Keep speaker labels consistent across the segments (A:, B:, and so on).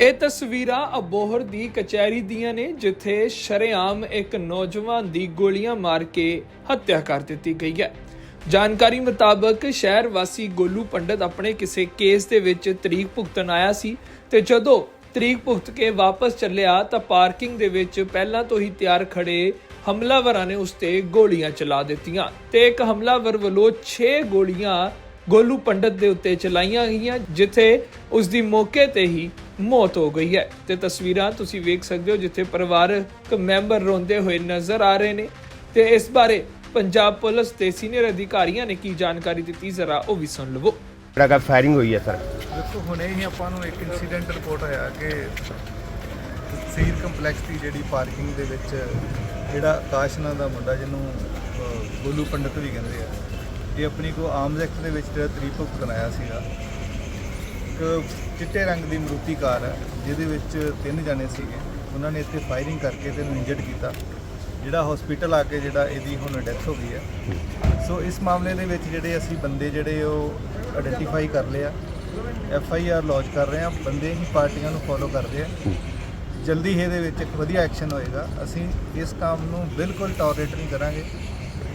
A: ਇਹ ਤਸਵੀਰਾਂ ਅਬੋਹਰ ਦੀ ਕਚਹਿਰੀ ਦੀਆਂ ਨੇ, ਜਿੱਥੇ ਸ਼ਰੇਆਮ ਇੱਕ ਨੌਜਵਾਨ ਦੀ ਗੋਲੀਆਂ ਮਾਰ ਕੇ ਹੱਤਿਆ ਕਰ ਦਿੱਤੀ ਗਈ ਹੈ। ਜਾਣਕਾਰੀ ਮੁਤਾਬਕ ਸ਼ਹਿਰ ਵਾਸੀ ਗੋਲੂ ਪੰਡਤ ਆਪਣੇ ਕਿਸੇ ਕੇਸ ਦੇ ਵਿੱਚ ਤਰੀਕ ਭੁਗਤਣ ਆਇਆ ਸੀ ਤੇ ਜਦੋਂ ਤਰੀਕ ਭੁਗਤ ਕੇ ਵਾਪਸ ਚੱਲਿਆ ਤਾਂ ਪਾਰਕਿੰਗ ਦੇ ਵਿੱਚ ਪਹਿਲਾਂ ਤੋਂ ਹੀ ਤਿਆਰ ਖੜੇ ਹਮਲਾਵਰਾਂ ਨੇ ਉਸ ਤੇ ਗੋਲੀਆਂ ਚਲਾ ਦਿੱਤੀਆਂ ਤੇ ਇੱਕ ਹਮਲਾਵਰ ਵੱਲੋਂ 6 ਗੋਲੀਆਂ ਗੋਲੂ ਪੰਡਤ ਦੇ ਉੱਤੇ ਚਲਾਈਆਂ ਗਈਆਂ, ਜਿੱਥੇ ਉਸ ਦੀ ਮੌਕੇ ਤੇ ਹੀ ਮੌਤ ਹੋ ਗਈ ਹੈ ਤੇ ਤਸਵੀਰਾਂ ਤੁਸੀਂ ਵੇਖ ਸਕਦੇ ਹੋ ਜਿੱਥੇ ਪਰਿਵਾਰਕ ਮੈਂਬਰ ਰੋਂਦੇ ਹੋਏ ਨਜ਼ਰ ਆ ਰਹੇ ਨੇ ਤੇ ਇਸ ਬਾਰੇ ਪੰਜਾਬ ਪੁਲਿਸ ਦੇ ਸੀਨੀਅਰ ਅਧਿਕਾਰੀਆਂ ਨੇ ਕੀ ਜਾਣਕਾਰੀ ਦਿੱਤੀ ਜ਼ਰਾ ਉਹ ਵੀ ਸੁਣ ਲਵੋ।
B: ਜਿਹੜਾ ਕਿ ਫਾਇਰਿੰਗ ਹੋਈ ਹੈ ਸਰ।
C: ਦੇਖੋ ਹੁਣੇ ਹੀ ਆਪਾਂ ਨੂੰ ਇੱਕ ਇਨਸੀਡੈਂਟ ਰਿਪੋਰਟ ਆਇਆ ਕਿ ਸੀਰ ਕੰਪਲੈਕਸ ਦੀ ਜਿਹੜੀ ਪਾਰਕਿੰਗ ਦੇ ਵਿੱਚ ਜਿਹੜਾ ਆਕਾਸ਼ ਨਾਂ ਦਾ ਮੁੰਡਾ ਜਿਹਨੂੰ ਗੋਲੂ ਪੰਡਤ ਵੀ ਕਹਿੰਦੇ ਆ ਇਹ ਆਪਣੀ ਕੋ ਆਰਮਸ ਐਕਟ ਦੇ ਵਿੱਚ ਜਿਹੜਾ ਤਰੀਕ ਭੁਗਤਣ ਆਇਆ ਸੀਗਾ। ਇੱਕ ਚਿੱਟੇ ਰੰਗ ਦੀ ਮਰੂਤੀ ਕਾਰ ਹੈ, ਜਿਹਦੇ ਵਿੱਚ ਤਿੰਨ ਜਣੇ ਸੀਗੇ। ਉਹਨਾਂ ਨੇ ਇੱਥੇ ਫਾਇਰਿੰਗ ਕਰਕੇ ਤੇ ਨੂੰ ਇੰਜਰਡ ਕੀਤਾ। ਜਿਹੜਾ ਹਸਪੀਟਲ ਆ ਕੇ ਜਿਹੜਾ ਇਹਦੀ ਹੁਣ ਡੈਥ ਹੋ ਗਈ ਹੈ। ਸੋ ਇਸ ਮਾਮਲੇ ਦੇ ਵਿੱਚ ਜਿਹੜੇ ਅਸੀਂ ਬੰਦੇ ਜਿਹੜੇ ਉਹ ਆਇਡੈਂਟੀਫਾਈ ਕਰ ਲਿਆ ਐਫ ਆਈ ਆਰ ਲੌਂਚ ਕਰ ਰਹੇ ਹਾਂ ਬੰਦੇ ਹੀ ਪਾਰਟੀਆਂ ਨੂੰ ਫੋਲੋ ਕਰਦੇ ਆ। ਜਲਦੀ ਹੀ ਇਹਦੇ ਵਿੱਚ ਇੱਕ ਵਧੀਆ ਐਕਸ਼ਨ ਹੋਏਗਾ। ਅਸੀਂ ਇਸ ਕੰਮ ਨੂੰ ਬਿਲਕੁਲ ਟੋਲਰੇਟ ਨਹੀਂ ਕਰਾਂਗੇ।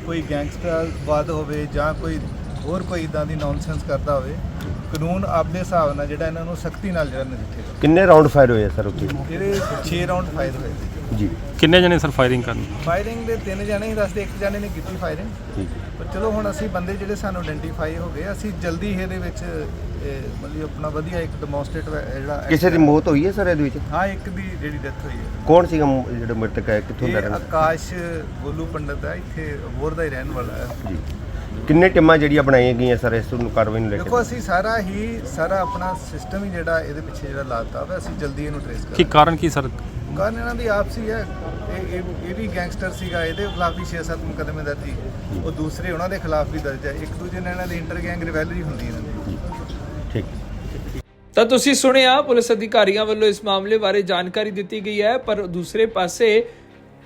C: ਕੋਈ ਗੈਂਗਸਟਰਵਾਦ ਹੋਵੇ ਜਾਂ ਕੋਈ ਹੋਰ ਕੋਈ ਇਦਾਂ ਦੀ ਨੌਨਸੈਂਸ ਕਰਦਾ ਹੋਵੇ ਕਾਨੂੰਨ ਆਪਦੇ ਹਿਸਾਬ ਨਾਲ ਜਿਹੜਾ ਇਹਨਾਂ ਨੂੰ ਸਖਤੀ ਨਾਲ ਜਿਹੜਾ ਨਜਿੱਠੇਗਾ
B: ਕਿੰਨੇ ਰਾਉਂਡ ਫਾਇਰ ਹੋਏ ਆ ਸਰ ਉੱਥੇ?
C: ਇਹਦੇ 6 ਰਾਉਂਡ ਫਾਇਰ ਹੋਏ। ਸੀ
B: ਜੀ।
D: ਕਿੰਨੇ ਜਣੇ ਸਰ ਫਾਇਰਿੰਗ ਕਰਨ?
C: ਫਾਇਰਿੰਗ ਦੇ ਤਿੰਨ ਜਣੇ ਹੀ ਦੱਸਦੇ ਇੱਕ ਜਣੇ ਨੇ ਕੀਤੀ ਫਾਇਰਿੰਗ
B: ਠੀਕ ਹੈ।
C: ਪਰ ਚਲੋ ਹੁਣ ਅਸੀਂ ਬੰਦੇ ਜਿਹੜੇ ਸਾਨੂੰ ਆਇਡੈਂਟੀਫਾਈ ਹੋ ਗਏ ਅਸੀਂ ਜਲਦੀ ਹੀ ਇਹਦੇ ਵਿੱਚ ਇਹ, ਮਤਲਬ ਆਪਣਾ ਵਧੀਆ ਇੱਕ ਡੈਮੋਨਸਟ੍ਰੇਟ ਜਿਹੜਾ
B: ਕਿਸੇ ਦੀ ਮੌਤ ਹੋਈ ਹੈ ਸਰ ਇਹਦੇ ਵਿੱਚ?
C: ਹਾਂ ਇੱਕ ਦੀ ਜਿਹੜੀ ਡੈਥ ਹੋਈ ਹੈ।
B: ਕੌਣ ਸੀਗਾ ਮ- ਜਿਹੜਾ ਮ੍ਰਿਤਕ ਹੈ? ਕਿੱਥੋਂ ਦਾ
C: ਇਹ
B: ਰਹਿਣ
C: ਆਕਾਸ਼ ਗੋਲੂ ਪੰਡਤ ਹੈ ਇੱਥੇ ਵੋਰ ਦਾ ਹੀ ਰਹਿਣ ਵਾਲਾ ਹੈ।
B: ਜੀ। ਕਿੰਨੇ ਟੀਮਾਂ ਜਿਹੜੀਆਂ ਬਣਾਈਆਂ ਗਈਆਂ ਸਰ ਇਸ ਨੂੰ ਕਾਰਵਾਈ ਨੂੰ ਲੈ
C: ਦੇਖੋ
B: ਕੇ
C: ਅਸੀਂ ਸਾਰਾ ਹੀ ਸਾਰਾ ਆਪਣਾ ਸਿਸਟਮ ਹੀ ਜਿਹੜਾ ਇਹਦੇ ਪਿੱਛੇ ਜਿਹੜਾ ਲਾਤਾ ਵਾ ਅਸੀਂ ਜਲਦੀ ਇਹਨੂੰ ਟ੍ਰੇਸ
D: ਕੀ
C: ਕਰਾਂਗੇ
D: ਕਾਰਨ ਕੀ ਸਰ?
C: ਕਾਰਨ ਇਹਨਾਂ ਦੀ ਆਪਸੀ ਹੈ। ਇਹ ਇਹ- ਇਹ ਵੀ ਗੈਂਗਸਟਰ ਸੀਗਾ ਇਹਦੇ ਖਿਲਾਫ ਵੀ 6-7 ਮੁਕੱਦਮੇ ਦਰਜ ਸੀ। ਉਹ ਦੂਸਰੇ ਉਹਨਾਂ ਦੇ ਖਿਲਾਫ ਵੀ ਦਰਜ ਹੈ। ਇੱਕ ਦੂਜੇ ਨਾਲ ਇਹਨਾਂ ਦੀ ਇੰਟਰ ਗੈਂਗ ਰਿਵੈਲਰੀ ਹੁੰਦੀ ਇਹਨਾਂ ਦੀ।
B: ਠੀਕ।
A: ਤਾਂ ਤੁਸੀਂ ਸੁਣਿਆ ਪੁਲਿਸ ਅਧਿਕਾਰੀਆਂ ਵੱਲੋਂ ਇਸ ਮਾਮਲੇ ਬਾਰੇ ਜਾਣਕਾਰੀ ਦਿੱਤੀ ਗਈ ਹੈ ਪਰ ਦੂਸਰੇ ਪਾਸੇ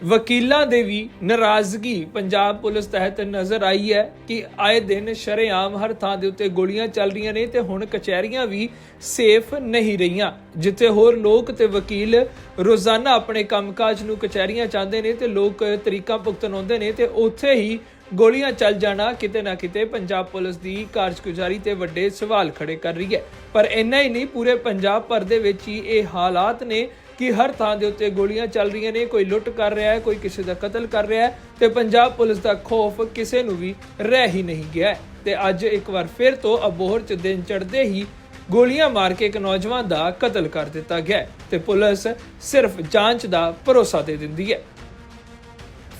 A: ਵਕੀਲਾਂ ਦੇ ਵੀ ਨਾਰਾਜ਼ਗੀ। ਪੰਜਾਬ ਪੁਲਿਸ ਤਹਿਤ ਨਜ਼ਰ ਆਈ ਹੈ ਕਿ ਆਏ ਦਿਨ ਸ਼ਰੇਆਮ ਹਰ ਥਾਂ ਦੇ ਉੱਤੇ ਗੋਲੀਆਂ ਚੱਲ ਰਹੀਆਂ ਨੇ ਤੇ ਹੁਣ ਕਚਹਿਰੀਆਂ ਵੀ ਸੇਫ ਨਹੀਂ ਰਹੀਆਂ। ਜਿੱਥੇ ਹੋਰ ਲੋਕ ਤੇ ਵਕੀਲ ਰੋਜ਼ਾਨਾ ਆਪਣੇ ਕੰਮਕਾਜ ਨੂੰ ਕਚਹਿਰੀਆਂ ਚਾਹੁੰਦੇ ਨੇ ਤੇ ਲੋਕ ਤਰੀਕਾ ਭੁਗਤਣ ਆਉਂਦੇ ਨੇ ਤੇ ਉੱਥੇ ਹੀ ਗੋਲੀਆਂ ਚੱਲ ਜਾਣਾ ਕਿਤੇ ਨਾ ਕਿਤੇ ਪੰਜਾਬ ਪੁਲਿਸ ਦੀ ਕਾਰਜਗੁਜ਼ਾਰੀ ਤੇ ਵੱਡੇ ਸਵਾਲ ਖੜੇ ਕਰ ਰਹੀ ਹੈ। ਪਰ ਇੰਨਾ ਹੀ ਨਹੀਂ, ਪੂਰੇ ਪੰਜਾਬ ਭਰ ਦੇ ਵਿੱਚ ਹੀ ਇਹ ਹਾਲਾਤ ਨੇ ਕਿ ਹਰ ਥਾਂ ਦੇ ਉੱਤੇ ਗੋਲੀਆਂ ਚੱਲ ਰਹੀਆਂ ਨੇ, ਕੋਈ ਲੁੱਟ ਕਰ ਰਿਹਾ ਹੈ, ਕੋਈ ਕਿਸੇ ਦਾ ਕਤਲ ਕਰ ਰਿਹਾ ਹੈ ਤੇ ਪੰਜਾਬ ਪੁਲਿਸ ਦਾ ਖੌਫ ਕਿਸੇ ਨੂੰ ਵੀ ਰਹਿ ਹੀ ਨਹੀਂ ਗਿਆ ਹੈ। ਤੇ ਅੱਜ ਇੱਕ ਵਾਰ ਫਿਰ ਤੋਂ ਅਬੋਹਰ ਚ ਦਿਨ ਚੜ੍ਹਦੇ ਹੀ ਗੋਲੀਆਂ ਮਾਰ ਕੇ ਇੱਕ ਨੌਜਵਾਨ ਦਾ ਕਤਲ ਕਰ ਦਿੱਤਾ ਗਿਆ ਹੈ ਤੇ ਪੁਲਿਸ ਸਿਰਫ ਜਾਂਚ ਦਾ ਭਰੋਸਾ ਦੇ ਦਿੰਦੀ ਹੈ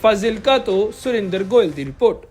A: ਫਾਜ਼ਿਲਕਾ ਤੋਂ ਸੁਰਿੰਦਰ ਗੋਇਲ ਦੀ ਰਿਪੋਰਟ